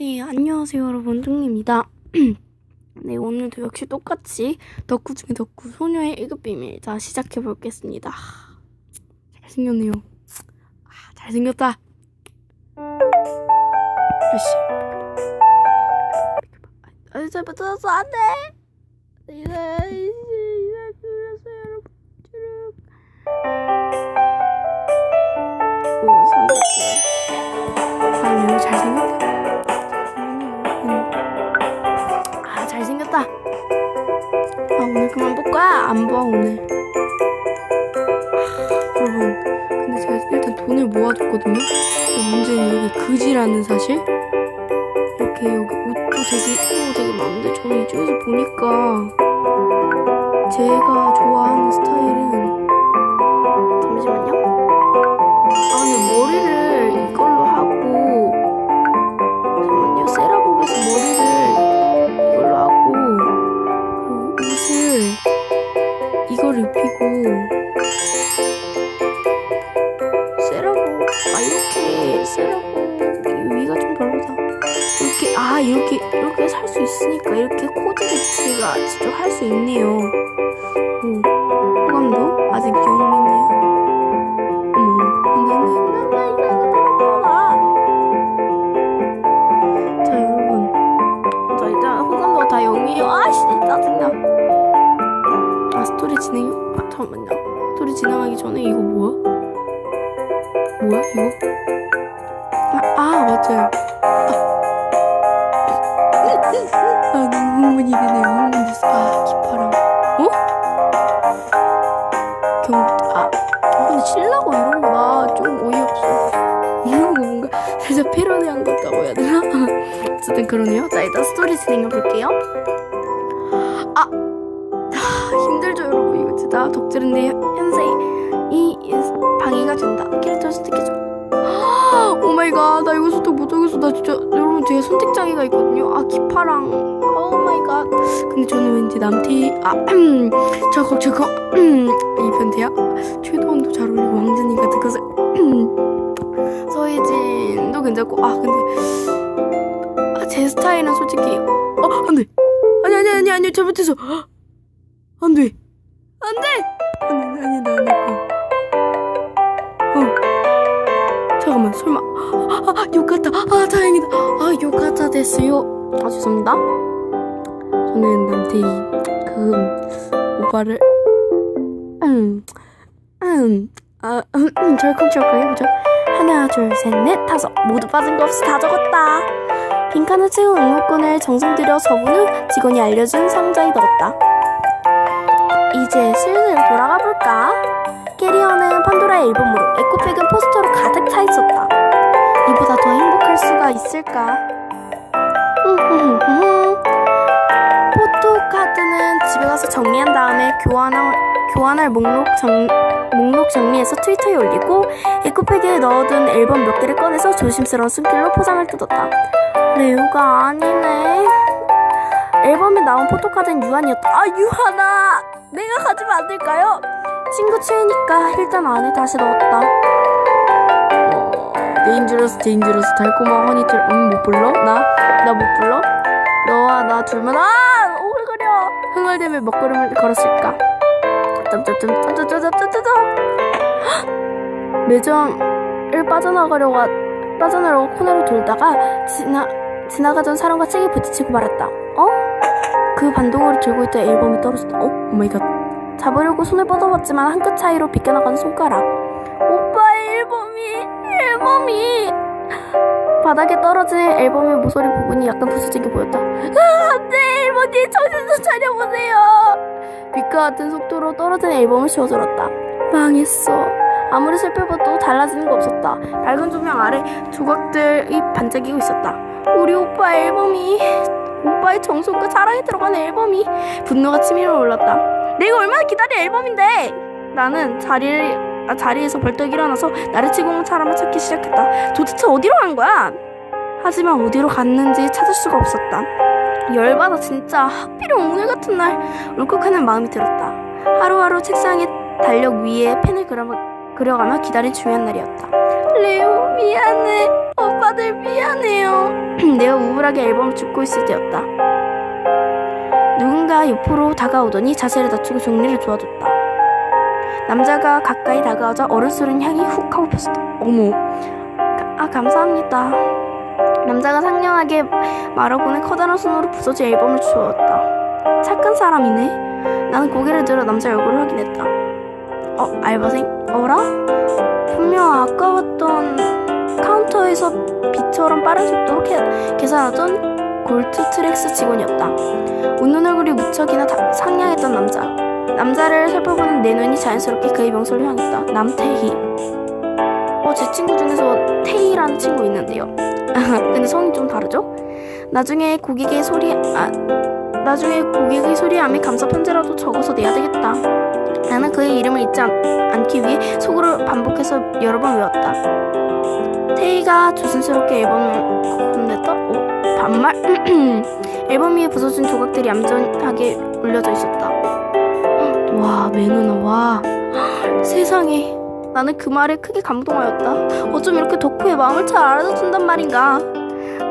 네, 안녕하세요, 여러분. 뚱입니다. 네, 오늘도 역시 똑같이 덕후 중에 덕후 소녀의 1급 비밀. 자, 시작해 보겠습니다. 잘생겼네요. 아, 잘생겼다. 아씨. 아, 잘못 들었어. 안 돼! 이제, 이제, 이제, 들었어요, 여러분. 주룩. 오, 선택해. 아, 이거 잘생겼다. 안 봐 오늘. 아, 여러분 근데 제가 일단 돈을 모아뒀거든요? 문제는 여기 그지라는 사실? 이렇게 여기 옷도 되게 이쁘고 되게 많은데 저는 이쪽에서 보니까 제가 좋아하는 스타일은 직접 할 수 있네요 오 호감도 아직 이거 나나 자 여러분 자 일단 호감도가 다 0이에요 아씨 짜증나 아 스토리 진행요? 아 잠깐만요 스토리 진행하기 전에 이거 뭐야? 뭐야 이거? 아, 아 맞아요 어쨌든 그러네요. 자, 일단 스토리 진행해 볼게요. 아, 아, 힘들죠, 여러분. 이거 진짜 덕질인데 현재 이 방해가 된다. 캐릭터 선택해줘. 오 마이 갓, 나 이거 선택 못하겠어. 나 진짜 여러분 제가 선택 장애가 있거든요. 아, 기파랑 오 마이 갓. 근데 저는 왠지 남티 아, 저거 저거 이 변태야. 최도원도 잘 어울리고 왕진이 같은 것을 서희진도 괜찮고 아 근데 아, 제 스타일은 솔직히 어 안돼 아니 아니 아니 아니 잘못했어 안돼 안돼 아니 아니 나안 할 거야 어 잠깐만 설마 아욕 같다 아 다행이다 아욕 같아 됐어요 아 죄송합니다 저는 남태 그 오빠를 음, 음, 아, 음, 음, 절컹절컹 해보죠. 하나, 둘, 셋, 넷, 다섯. 모두 빠진 거 없이 다 적었다. 빈칸을 채운 응모권을 정성 들여 접은 후 직원이 알려준 상자에 넣었다. 이제 슬슬 돌아가 볼까? 캐리어는 판도라의 앨범으로, 에코백은 포스터로 가득 차 있었다. 이보다 더 행복할 수가 있을까? 포토카드는 집에 가서 정리한 다음에 교환할, 교환할 목록 정, 목록 정리해서 트위터에 올리고 에코백에 넣어둔 앨범 몇 개를 꺼내서 조심스러운 손길로 포장을 뜯었다. 레오가 아니네. 앨범에 나온 포토카드는 유한이었다. 아 유한아! 내가 가지면 안 될까요? 친구 취이니까 일단 안에 다시 넣었다. 어, 데인저러스 데인저러스 달콤한 허니틀 음못 불러? 나? 나 못 불러? 너와 나 둘만 아! 오글거려 흥얼대며 먹구름을 걸었을까 점점점점점점점점 매점을 빠져나가려고 빠져나가려고 코너를 돌다가 지나 지나가던 사람과 책에 부딪히고 말았다. 어? 그 반동으로 들고 있던 앨범이 떨어졌다. 어? 오마이갓. 잡으려고 손을 뻗어봤지만 한 끗 차이로 비껴나가는 손가락. 오빠의 앨범이 앨범이 바닥에 떨어진 앨범의 모서리 부분이 약간 부서지게 보였다. 아, 안돼 앨범이 정신 좀 차려보세요. 빛과 같은 속도로 떨어진 앨범을 쥐어들었다. 망했어. 아무리 살펴봐도 달라지는 거 없었다. 밝은 조명 아래 조각들이 반짝이고 있었다. 우리 오빠 앨범이 오빠의 정성과 사랑이 들어간 앨범이 분노가 치밀어 올랐다. 내가 얼마나 기다린 앨범인데! 나는 자리를 아, 자리에서 벌떡 일어나서 나를 치고 온 사람을 찾기 시작했다. 도대체 어디로 간 거야? 하지만 어디로 갔는지 찾을 수가 없었다. 열받아 진짜 하필이면 오늘 같은 날 울컥하는 마음이 들었다. 하루하루 책상에 달력 위에 펜을 그려, 그려가며 기다린 중요한 날이었다. 레오 미안해. 오빠들 미안해요. 내가 우울하게 앨범을 줍고 있을 때였다. 누군가 옆으로 다가오더니 자세를 낮추고 종리를 도와줬다. 남자가 가까이 다가오자 어른스러운 향이 훅 하고 폈었다. 어머. 가- 아, 감사합니다. 남자가 상냥하게 말아보는 커다란 손으로 부서진 앨범을 주었다. 착한 사람이네. 나는 고개를 들어 남자 얼굴을 확인했다. 어, 알바생? 어라? 분명 아까 봤던 카운터에서 비처럼 빠른 속도로 캐- 계산하던 골드 트랙스 직원이었다. 웃는 얼굴이 무척이나 다- 상냥했던 남자. 남자를 살펴보는 내 눈이 자연스럽게 그의 명소를 향했다. 남태희. 어, 제 친구 중에서 태희라는 친구 있는데요. 근데 성이 좀 다르죠? 나중에 고객의 소리, 아, 나중에 고객의 소리함에 감사 편지라도 적어서 내야 되겠다. 나는 그의 이름을 잊지 않, 않기 위해 속으로 반복해서 여러 번 외웠다. 태희가 조심스럽게 앨범을 건넸다. 어, 반말? 앨범 위에 부서진 조각들이 얌전하게 올려져 있었다. 와, 매누나, 와. 세상에. 나는 그 말에 크게 감동하였다. 어쩜 이렇게 덕후의 마음을 잘 알아준단 말인가.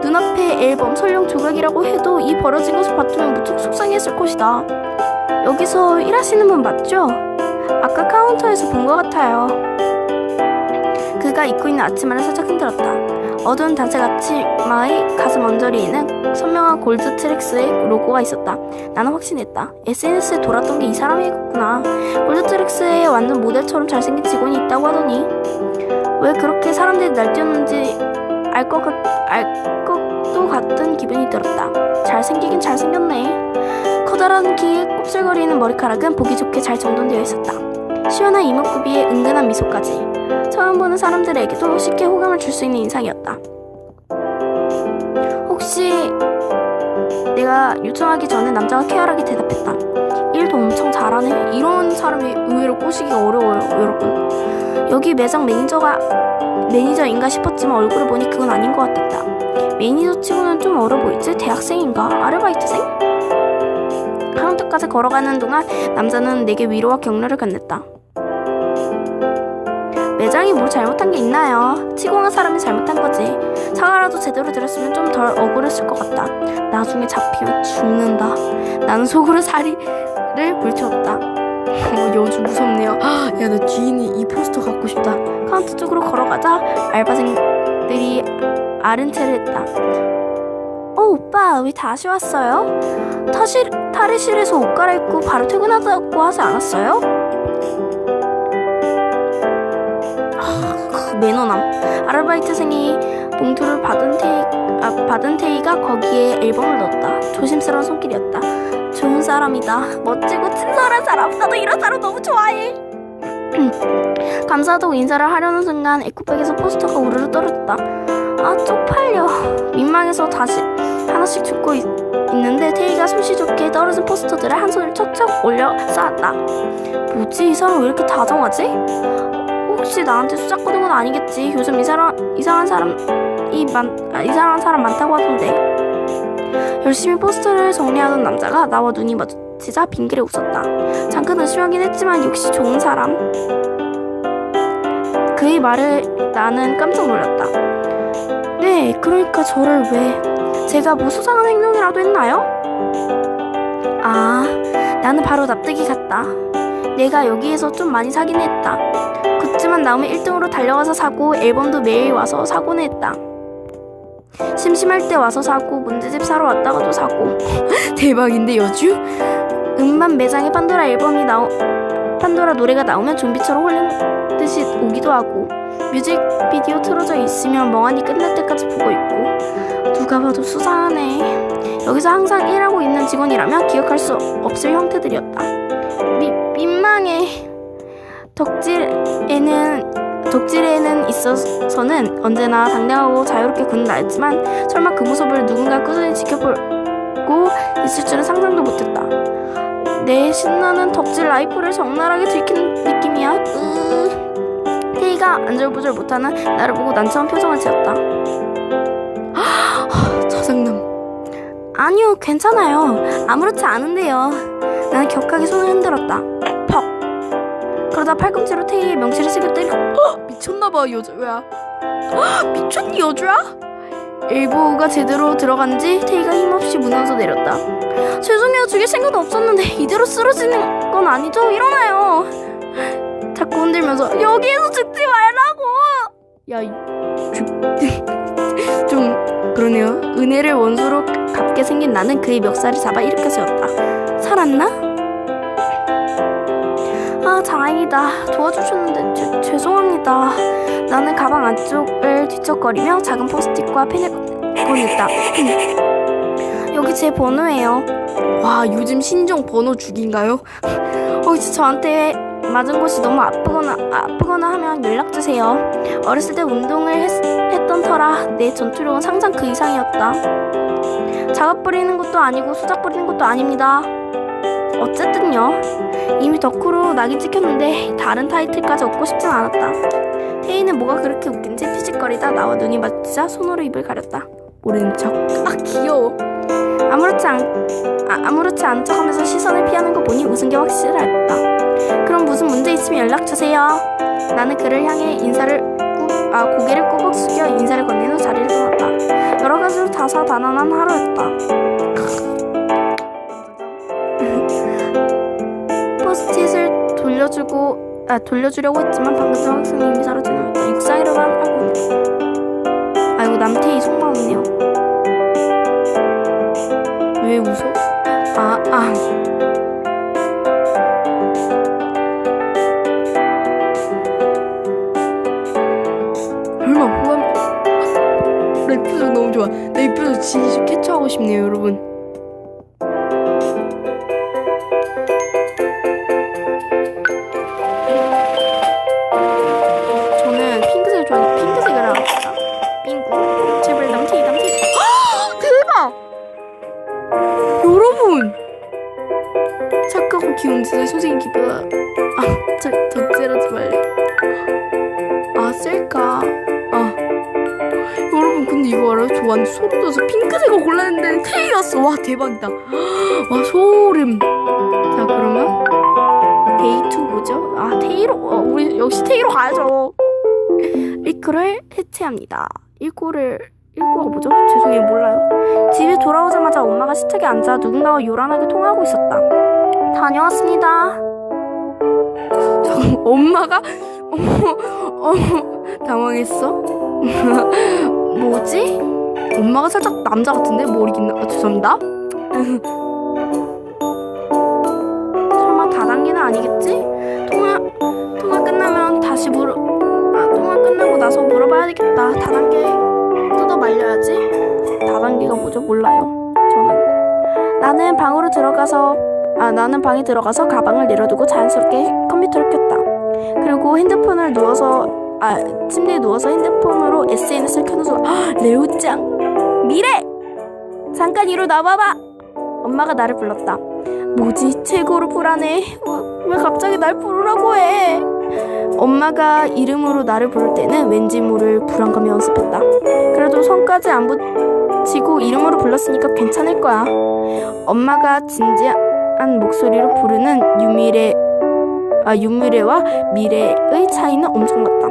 눈앞에 앨범 설령 조각이라고 해도 이 벌어진 것을 봤으면 무척 속상했을 것이다. 여기서 일하시는 분 맞죠? 아까 카운터에서 본 것 같아요. 그가 입고 있는 아치마를 살짝 흔들었다. 어두운 단색 아치마의 가슴 언저리에는 선명한 골드 트랙스의 로고가 있었다. 나는 확신했다. SNS에 돌았던 게 이 사람이겠구나. 골드 트랙스에 완전 모델처럼 잘생긴 직원이 있다고 하더니 왜 그렇게 사람들이 날뛰었는지 알 것 같, 알 것도 같은 기분이 들었다. 잘생기긴 잘생겼네. 커다란 키에 곱슬거리는 머리카락은 보기 좋게 잘 정돈되어 있었다. 시원한 이목구비에 은근한 미소까지. 처음 보는 사람들에게도 쉽게 호감을 줄 수 있는 인상이었다. 혹시 내가 요청하기 전에 남자가 쾌활하게 대답했다. 일도 엄청 잘하네. 이런 사람이 의외로 꼬시기가 어려워요, 여러분. 여기 매장 매니저가 매니저인가 싶었지만 얼굴을 보니 그건 아닌 것 같았다. 매니저 치고는 좀 어려 보이지? 대학생인가? 아르바이트생? 카운터까지 걸어가는 동안 남자는 내게 위로와 격려를 건넸다. 매장이 뭘 잘못한 게 있나요? 치공한 사람이 잘못한 거지. 사과라도 제대로 들었으면 좀 덜 억울했을 것 같다. 나중에 잡히면 죽는다. 나는 속으로 사리를 불태웠다. 어, 여주 무섭네요. 야, 나 뒤에 이 포스터 갖고 싶다. 카운터 쪽으로 걸어가자 알바생들이 아른 체를 했다. 어, 오빠, 왜 다시 왔어요? 타실, 탈의실에서 옷 갈아입고 바로 퇴근하자고 하지 않았어요? 아, 매너남. 아르바이트생이 봉투를 받은 테이, 아, 받은 테이가 거기에 앨범을 넣었다. 조심스러운 손길이었다. 좋은 사람이다. 멋지고 친절한 사람. 나도 이런 사람 너무 좋아해. 감사하다고 인사를 하려는 순간 에코백에서 포스터가 우르르 떨어졌다. 아 쪽팔려. 민망해서 다시 하나씩 줍고 있, 있는데 테이가 솜씨 좋게 떨어진 포스터들을 한 손을 척척 올려 쌓았다. 뭐지 이 사람 왜 이렇게 다정하지? 혹시 나한테 수작 거는 건 아니겠지? 요즘 이 사람 이상한 사람이 많 아, 이상한 사람 많다고 하던데. 열심히 포스터를 정리하던 남자가 나와 눈이 마주치자 빙그레 웃었다. 잠깐 의심하긴 했지만 역시 좋은 사람. 그의 말을 나는 깜짝 놀랐다. 네, 그러니까 저를 왜? 제가 뭐 수상한 행동이라도 했나요? 아, 나는 바로 납득이 갔다. 내가 여기에서 좀 많이 사긴 했다. 굿즈만 나오면 1등으로 달려가서 사고 앨범도 매일 와서 사곤 했다. 심심할 때 와서 사고 문제집 사러 왔다가도 사고. 대박인데 여주? 음반 매장에 판도라 앨범이 나오 판도라 노래가 나오면 좀비처럼 홀린 듯이 오기도 하고. 뮤직비디오 틀어져 있으면 멍하니 끝날 때까지 보고 있고. 누가 봐도 수상하네. 여기서 항상 일하고 있는 직원이라면 기억할 수 없을 형태들이었다. 미, 민망해 덕질에는 덕질에는 있어서는 언제나 당당하고 자유롭게 구는 나였지만 설마 그 모습을 누군가 꾸준히 지켜보고 있을 줄은 상상도 못했다. 내 신나는 덕질 라이프를 적나라하게 들킨 느낌이야. 으... 테이가 안절부절 못하는 나를 보고 난처한 표정을 지었다. 짜증남. 아니요, 괜찮아요. 아무렇지 않은데요. 나는 격하게 손을 흔들었다. 퍽. 그러다 팔꿈치로 테이의 명치를 세게 때리고 어, 미쳤나봐 여주야. 어, 미쳤니 여주야? 일부가 제대로 들어간지 테이가 힘없이 무너져 내렸다. 죄송해요. 죽일 생각은 없었는데 이대로 쓰러지는 건 아니죠? 일어나요. 자꾸 흔들면서 여기에서 죽지 말라고. 야, 이- 죽... 좀 그러네요. 은혜를 원수로 갚게 생긴 나는 그의 멱살을 잡아 일으켜 세웠다. 살았나? 아 다행이다. 도와주셨는데 죄, 죄송합니다. 나는 가방 안쪽을 뒤척거리며 작은 포스트잇과 펜을 꺼냈다. 여기 제 번호예요. 와 요즘 신종 번호 죽인가요? 어 이제 저한테 맞은 곳이 너무 아프거나 아프거나 하면 연락 주세요. 어렸을 때 운동을 했, 했던 터라 내 전투력은 상상 그 이상이었다. 작업 뿌리는 것도 아니고 수작 뿌리는 것도 아닙니다. 어쨌든요. 이미 덕후로 낙인 찍혔는데 다른 타이틀까지 얻고 싶진 않았다. 혜인은 뭐가 그렇게 웃긴지 피식거리다 나와 눈이 맞자 손으로 입을 가렸다. 모르는 척. 아 귀여워. 아무렇지 않 아, 아무렇지 않은 척하면서 시선을 피하는 거 보니 웃은 게 확실했다. 그럼 무슨 문제 있으면 연락 주세요. 나는 그를 향해 인사를 꾸, 아 고개를 꾸벅 숙여 인사를 건넨 후 자리를 떠났다. 여러 가지로 다사다난한 하루였다. 포스트잇을 돌려주고 아 돌려주려고 했지만 방금 전 학생이 이미 사라지는 였다 육상이라만 하고 있네. 아이고 남태희 속마음이네요. 왜 웃어? 아 아. 설마 후반 내 표정 너무 좋아. 내 표정 진심 캡처하고 싶네요, 여러분. 여러분! 착하고 귀여운 진짜 선생님 기쁘다. 아, 저, 덕질하지 말래. 아, 셀까? 아. 여러분, 근데 이거 알아요? 저 완전 소름 돋아서 핑크색을 골랐는데 테이였어. 와, 대박이다. 와, 소름. 자, 그러면 데이2 뭐죠? 아, 테이로, 어, 우리 역시 테이로 가야죠. 리크를 해체합니다. 일고를, 일고가 뭐죠? 죄송해요, 몰라요. 집에 돌아오자마자 엄마가 식탁에 앉아 누군가와 요란하게 통화하고 있었다. 다녀왔습니다. 엄마가? 어머, 어머, 당황했어? 뭐지? 엄마가 살짝 남자 같은데? 머리 긴, 나- 아, 죄송합니다. 설마 다단계는 아니겠지? 통화, 통화 끝나면 다시 물어, 아, 통화 끝나고 나서 물어봐야 되겠다. 다단계 말려야지. 다단계가 뭐죠? 몰라요. 저는. 나는 방으로 들어가서, 아, 나는 방에 들어가서 가방을 내려두고 자연스럽게 컴퓨터를 켰다. 그리고 핸드폰을 누워서, 아, 침대에 누워서 핸드폰으로 SNS를 켜놓아서, 헉, 레오짱! 미래! 잠깐 이리로 나와봐! 엄마가 나를 불렀다. 뭐지? 최고로 불안해. 왜, 왜 갑자기 날 부르라고 해? 엄마가 이름으로 나를 부를 때는 왠지 모를 불안감이 연습했다. 그래도 성까지 안 붙이고 이름으로 불렀으니까 괜찮을 거야. 엄마가 진지한 목소리로 부르는 유미래, 아, 유미래와 미래의 차이는 엄청 났다.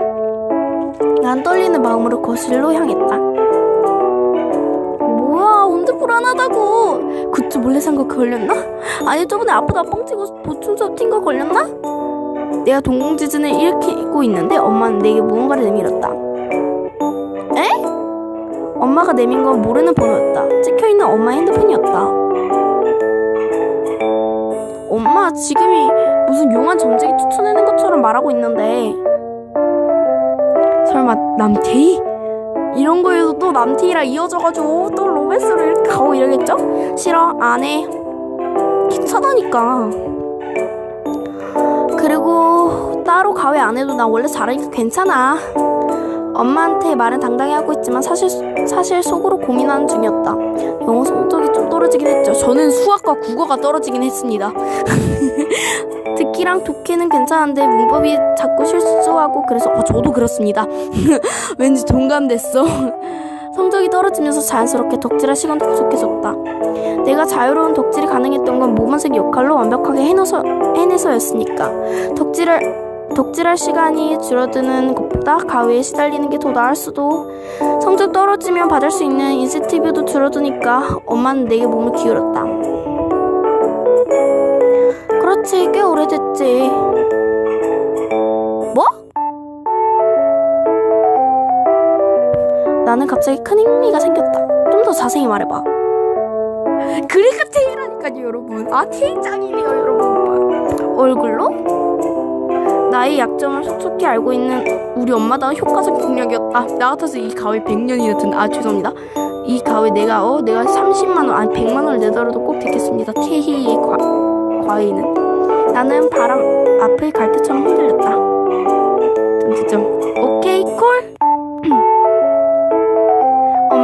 난 떨리는 마음으로 거실로 향했다. 뭐야, 언제 불안하다고? 굿즈 몰래 산 거 걸렸나? 아니, 저번에 아프다 뻥치고 보충서 튄거 걸렸나? 내가 동공지진을 일으키고 있는데 엄마는 내게 무언가를 내밀었다. 에? 엄마가 내민 건 모르는 번호였다. 찍혀있는 엄마의 핸드폰이었다. 엄마, 지금이 무슨 용한 전쟁이 추천하는 것처럼 말하고 있는데. 설마 남태희? 이런 거에도 또 남태희랑 이어져가지고 또 로맨스로 이렇게 가고 이러겠죠? 싫어, 안 해. 귀찮으니까. 그리고 따로 가회 안 해도 나 원래 잘하니까 괜찮아. 엄마한테 말은 당당히 하고 있지만 사실 사실 속으로 고민하는 중이었다. 영어 성적이 좀 떨어지긴 했죠. 저는 수학과 국어가 떨어지긴 했습니다. 듣기랑 독해는 괜찮은데 문법이 자꾸 실수하고 그래서 어, 저도 그렇습니다. 왠지 동감됐어. 성적이 떨어지면서 자연스럽게 덕질할 시간도 부족해졌다. 내가 자유로운 덕질이 가능했던 건 모범생 역할로 완벽하게 해내서, 해내서였으니까. 덕질을 덕질할 시간이 줄어드는 것보다 가위에 시달리는 게 더 나을 수도. 성적 떨어지면 받을 수 있는 인센티브도 줄어드니까 엄마는 내게 몸을 기울였다. 그렇지, 꽤 오래됐지. 나는 갑자기 큰 흥미가 생겼다. 좀 더 자세히 말해봐. 그러니까 테이라니까요, 여러분. 아, 테이짱이네요, 여러분. 얼굴로? 나의 약점을 속속히 알고 있는 우리 엄마다운 효과적 공략이었다. 나 같아서 이 가위 100년이나 든, 아, 죄송합니다. 이 가위 내가, 어, 내가 30만원, 아니 100만원을 내더라도 꼭 뵙겠습니다. 테히의 과, 과위는. 나는 바람 앞을 갈 때처럼 흔들렸다. 점 오케이, 콜!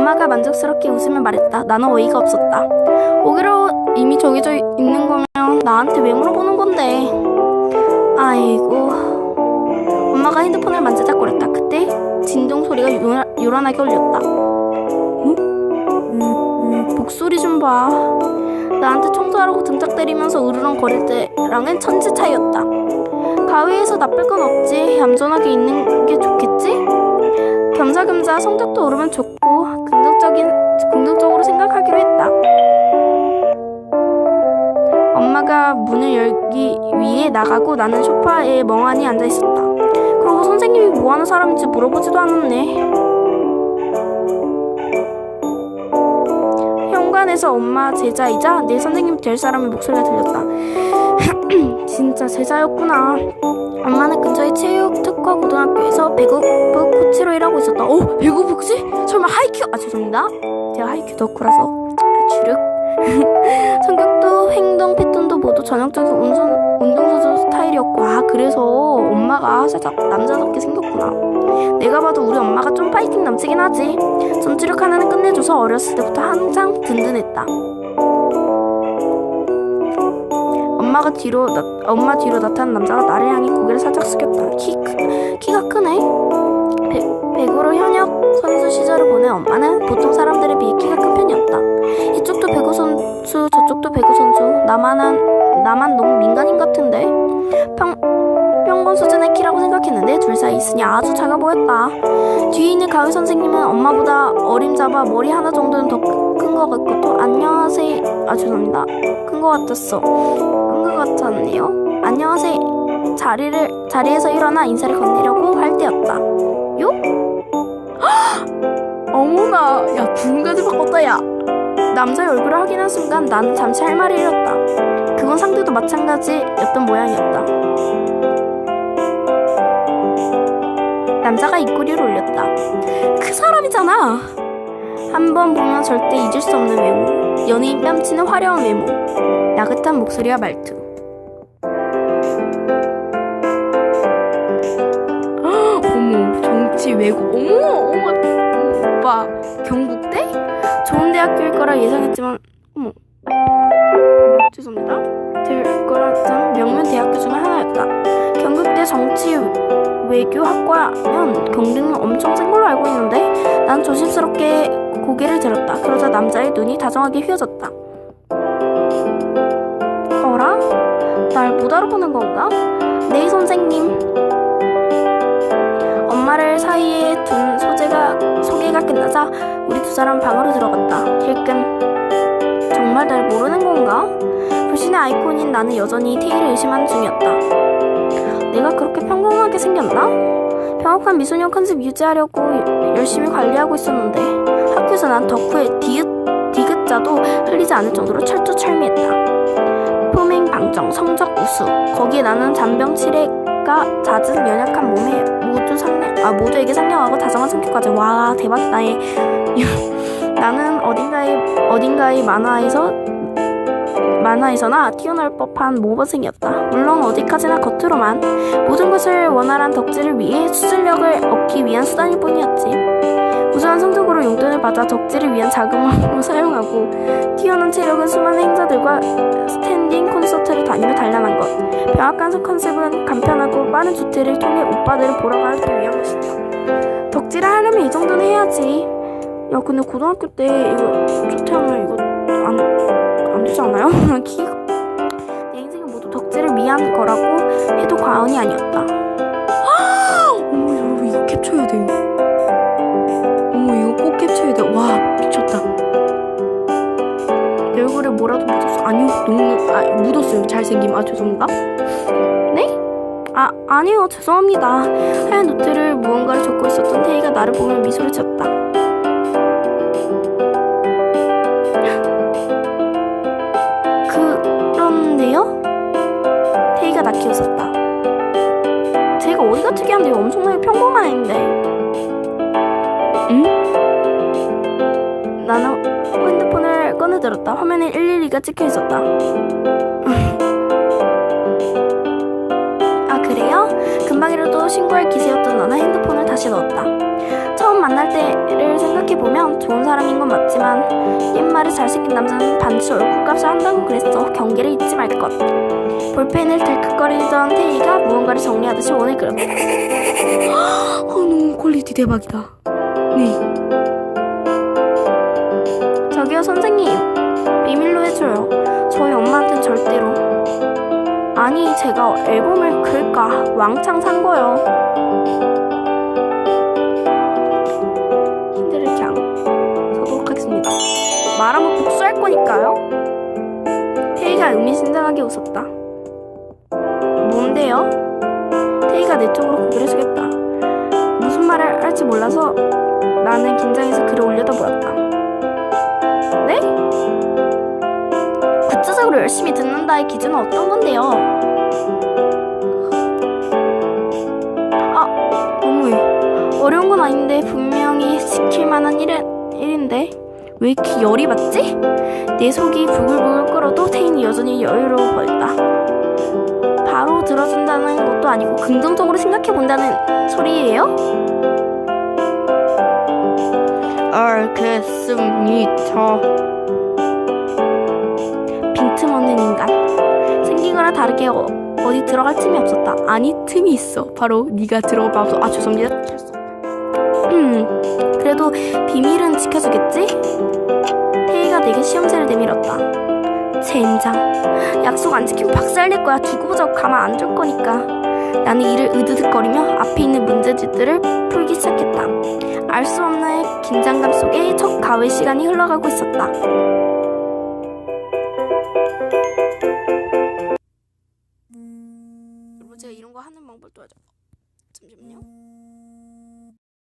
엄마가 만족스럽게 웃으며 말했다. 나는 어이가 없었다. 오기로 이미 정해져 있는 거면 나한테 왜 물어보는 건데? 아이고. 엄마가 핸드폰을 만지작거렸다. 그때 진동 소리가 요란하게 울렸다. 응? 음, 목소리 좀 봐. 나한테 청소하라고 등짝 때리면서 으르렁거릴 때랑은 천지 차이였다. 가위에서 나쁠 건 없지. 얌전하게 있는 게 좋겠지? 겸사겸사 성적도 오르면 좋고 긍정적인 긍정적으로 생각하기로 했다. 엄마가 문을 열기 위해 나가고 나는 소파에 멍하니 앉아 있었다. 그리고 선생님이 뭐 하는 사람인지 물어보지도 않았네. 현관에서 엄마 제자이자 내 선생님이 될 사람의 목소리가 들렸다. 진짜 제자였구나. 엄마는 근처의 체육 특화 고등학교에서 배구부 코치로 일하고 있었다. 어? 배구부 코치? 설마 하이큐? 아 죄송합니다. 제가 하이큐 덕후라서 아, 주륵. 성격도 행동 패턴도 모두 전형적인 운동, 운동선수 스타일이었고 아 그래서 엄마가 살짝 남자답게 생겼구나. 내가 봐도 우리 엄마가 좀 파이팅 넘치긴 하지. 전투력 하나는 끝내줘서 어렸을 때부터 항상 든든했다. 엄마가 뒤로 나, 엄마 뒤로 나타난 남자가 나를 향해 고개를 살짝 숙였다. 키 크, 키가 크네. 배, 배구로 현역 선수 시절을 보낸 엄마는 보통 사람들에 비해 키가 큰 편이었다. 이쪽도 배구 선수, 저쪽도 배구 선수. 나만한 나만 너무 민간인 같은데. 평 평범 수준의 키라고 생각했는데 둘 사이 있으니 아주 작아 보였다. 뒤에 있는 가위 선생님은 엄마보다 어림잡아 머리 하나 정도는 더 큰 것 같고 또 안녕하세요. 아 죄송합니다. 큰 것 같았어. 같았네요. 안녕하세요. 자리를 자리에서 일어나 인사를 건네려고 할 때였다. 요? 어머나, 야 두근까지 바꿨다 야. 남자의 얼굴을 확인한 순간 나는 잠시 할 말을 잃었다. 그건 상대도 마찬가지였던 모양이었다. 남자가 입꼬리를 올렸다. 그 사람이잖아. 한 번 보면 절대 잊을 수 없는 외모. 연예인 뺨치는 화려한 외모. 나긋한 목소리와 말투. 외고. 어머, 어머, 오빠. 경북대? 좋은 대학교일 거라 예상했지만, 어머. 죄송합니다. 될 거라던 명문 대학교 중 하나였다. 경북대 정치 외교학과면 경쟁은 엄청 센 걸로 알고 있는데 난 조심스럽게 고개를 들었다. 그러자 남자의 눈이 다정하게 휘어졌다. 어라? 날 못 알아보는 건가? 네 선생님. 사이에 둔 소재가 소개가 끝나자 우리 두 사람 방으로 들어갔다. 힐끔. 정말 날 모르는 건가? 불신의 아이콘인 나는 여전히 테이를 의심하는 중이었다. 내가 그렇게 평범하게 생겼나? 병합한 미소년 컨셉 유지하려고 열심히 관리하고 있었는데 학교에서 난 덕후의 디귿, 디귿자도 흘리지 않을 정도로 철두철미했다. 품행 방정, 성적 우수 거기에 나는 잔병 치레가 잦은 연약한 몸에 아 모두에게 상냥하고 다정한 성격까지 와 대박이다 얘. 나는 어딘가에 어딘가의 만화에서 만화에서나 튀어나올 법한 모범생이었다. 물론 어디까지나 겉으로만 모든 것을 원활한 덕질을 위해 수술력을 얻기 위한 수단일 뿐이었지. 우수한 성적으로 용돈을 받아 덕질을 위한 자금으로 사용하고 튀어나온 체력은 수많은 행사들과 스탠딩 콘서트를 다니며 단련한 것. 병합관성 컨셉은 간편하고 빠른 조퇴를 통해 오빠들을 보러 가기 위한 것이다. 덕질을 하려면 이 정도는 해야지. 야 근데 고등학교 때 이거 조퇴하면 이거 안, 안 되지 않아요? 내 인생은 모두 덕질을 위한 거라고 해도 과언이 아니었다. 캡처해야 돼. 어 뭐라도 묻었어. 아니요 너무 아 묻었어요. 잘생김. 아 죄송합니다. 네? 아 아니요 죄송합니다. 하얀 노트를 무언가를 적고 있었던 태희가 나를 보며 미소를 지었다. 112가 찍혀 있었다. 아, 그래요? 금방이라도 신고할 기세였던 나는 핸드폰을 다시 넣었다. 처음 만날 때를 생각해보면 좋은 사람인 건 맞지만 옛말에 잘생긴 남자는 반드시 얼굴값을 한다고 그랬어. 경계를 잊지 말 것. 볼펜을 들컥거리던 태희가 무언가를 정리하듯이 원을 그렸다. 어, 너무 퀄리티 대박이다. 네. 저기요 선생님 비밀로 해줘요. 저희 엄마한텐 절대로. 아니 제가 앨범을 그럴까 왕창 산 거요. 힌트를 그냥 서도록 하겠습니다. 말하면 복수할 거니까요. 태희가 의미심장하게 웃었다. 뭔데요? 태희가 내 쪽으로 고개를 숙였다. 무슨 말을 할지 몰라서 나는 긴장해서 글을 올려다 보였다. 네? 구체적으로 열심히 듣는다의 기준은 어떤 건데요? 아, 너무해. 어려운 건 아닌데 분명히 지킬 만한 일은, 일인데 왜 이렇게 열이 받지? 내 속이 부글부글 끓어도 태인이 여전히 여유로워 보였다. 바로 들어준다는 것도 아니고 긍정적으로 생각해 본다는 소리예요? 알겠습니다. 거랑 다르게 어, 어디 들어갈 틈이 없었다. 아니 틈이 있어. 바로 네가 들어가서 아 죄송합니다. 음 그래도 비밀은 지켜주겠지? 태희가 내게 시험지를 내밀었다. 젠장. 약속 안 지키면 박살낼 거야. 두고 보자고 가만 안 둘 거니까. 나는 이를 으드득거리며 앞에 있는 문제집들을 풀기 시작했다. 알 수 없는 긴장감 속에 첫 가을 시간이 흘러가고 있었다.